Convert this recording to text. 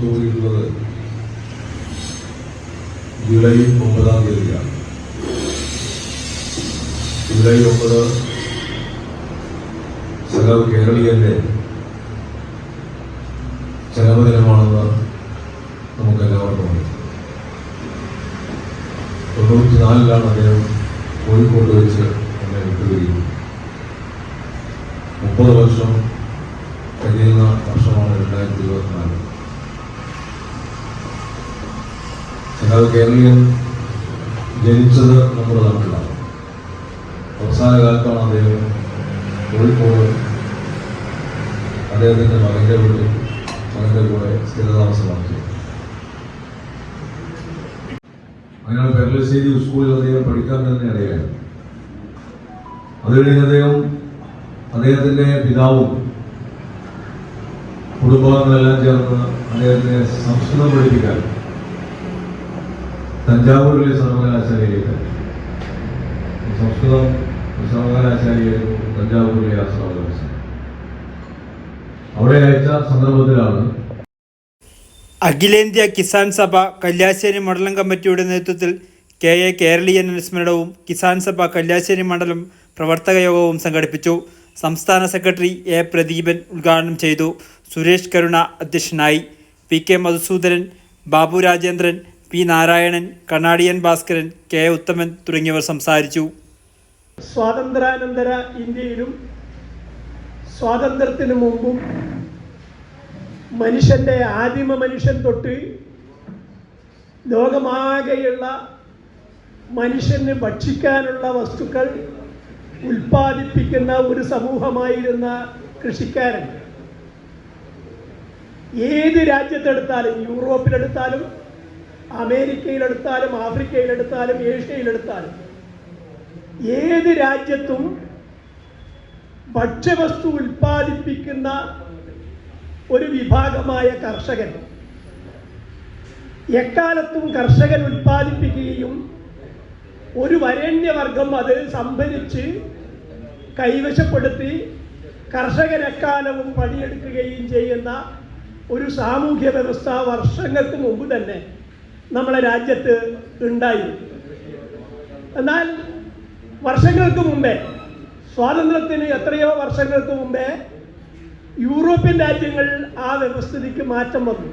കൂടിയിട്ടുള്ളത് July ഒമ്പതാം തീയതിയാണ്. July ഒമ്പത് സകല കേരളീയന്റെ ചരമദിനമാണെന്ന് നമുക്ക് എല്ലാവർക്കും അറിയാം. തൊണ്ണൂറ്റിനാലിലാണ് അദ്ദേഹം കോഴിക്കോട് വെച്ച് എന്നെ വിട്ടുകയും മുപ്പത് വർഷം കഴിയുന്ന വർഷമാണ് രണ്ടായിരത്തി ഇരുപത്തിനാല്. സഖാവ് കേരളീയൻ ജനിച്ചത് നമ്മുടെ നാട്ടിലാണ്. അവസാന കാലത്താണ് അദ്ദേഹം കോഴിക്കോട് അദ്ദേഹത്തിന്റെ മകന്റെ വീട്ടിൽ മകന്റെ കൂടെ സ്ഥിരതാമസമാക്കി അങ്ങനെ പെരളശ്ശേരി സ്കൂളിൽ അദ്ദേഹം പഠിക്കാൻ തന്നെ അറിയാം അത് കഴിഞ്ഞ് അദ്ദേഹം അദ്ദേഹത്തിന്റെ പിതാവും കുടുംബാംഗങ്ങളെല്ലാം ചേർന്ന് അദ്ദേഹത്തിനെ സംസ്കൃതം പഠിപ്പിക്കാൻ തഞ്ചാവൂരിലെ സർവകലാശാലയിലേക്ക്. സംസ്കൃതം സർവകലാശാലയായിരുന്നു തഞ്ചാവൂരിലെ ആ സർവകലാശാല. അവിടെ അയച്ച സന്ദർഭത്തിലാണ് അഖിലേന്ത്യാ കിസാൻ സഭ കല്യാശ്ശേരി മണ്ഡലം കമ്മിറ്റിയുടെ നേതൃത്വത്തിൽ കെ എ കേരളീയൻ അനുസ്മരണവും കിസാൻ സഭ കല്യാശ്ശേരി മണ്ഡലം പ്രവർത്തക യോഗവും സംഘടിപ്പിച്ചു. സംസ്ഥാന സെക്രട്ടറി എ പ്രദീപൻ ഉദ്ഘാടനം ചെയ്തു. സുരേഷ് കരുണ അധ്യക്ഷനായി. P K Madhusoodanan Babu Rajendran P Narayanan Kannadiyan Bhaskaran K Uthaman തുടങ്ങിയവർ സംസാരിച്ചു. സ്വാതന്ത്ര്യാനന്തര ഇന്ത്യയിലും സ്വാതന്ത്ര്യത്തിന് മുമ്പും മനുഷ്യന്റെ ആദിമ മനുഷ്യൻ തൊട്ട് ലോകമാകെയുള്ള മനുഷ്യന് ഭക്ഷിക്കാനുള്ള വസ്തുക്കൾ ഉൽപ്പാദിപ്പിക്കുന്ന ഒരു സമൂഹമായിരുന്ന കൃഷിക്കാരൻ. ഏത് രാജ്യത്തെടുത്താലും യൂറോപ്പിലെടുത്താലും അമേരിക്കയിലെടുത്താലും ആഫ്രിക്കയിലെടുത്താലും ഏഷ്യയിലെടുത്താലും ഏത് രാജ്യത്തും ഭക്ഷ്യവസ്തു ഉൽപ്പാദിപ്പിക്കുന്ന ഒരു വിഭാഗമായ കർഷകൻ എക്കാലത്തും കർഷകൻ ഉൽപ്പാദിപ്പിക്കുകയും ഒരു വരേണ്യവർഗം അത് സംഭരിച്ച് കൈവശപ്പെടുത്തി കർഷകൻ എക്കാലവും പണിയെടുക്കുകയും ചെയ്യുന്ന ഒരു സാമൂഹ്യ വ്യവസ്ഥ വർഷങ്ങൾക്ക് മുമ്പ് തന്നെ നമ്മളെ രാജ്യത്ത് ഉണ്ടായി. എന്നാൽ വർഷങ്ങൾക്ക് മുമ്പേ സ്വാതന്ത്ര്യത്തിന് എത്രയോ വർഷങ്ങൾക്ക് മുമ്പേ യൂറോപ്യൻ രാജ്യങ്ങൾ ആ വ്യവസ്ഥിതിക്ക് മാറ്റം വന്നു.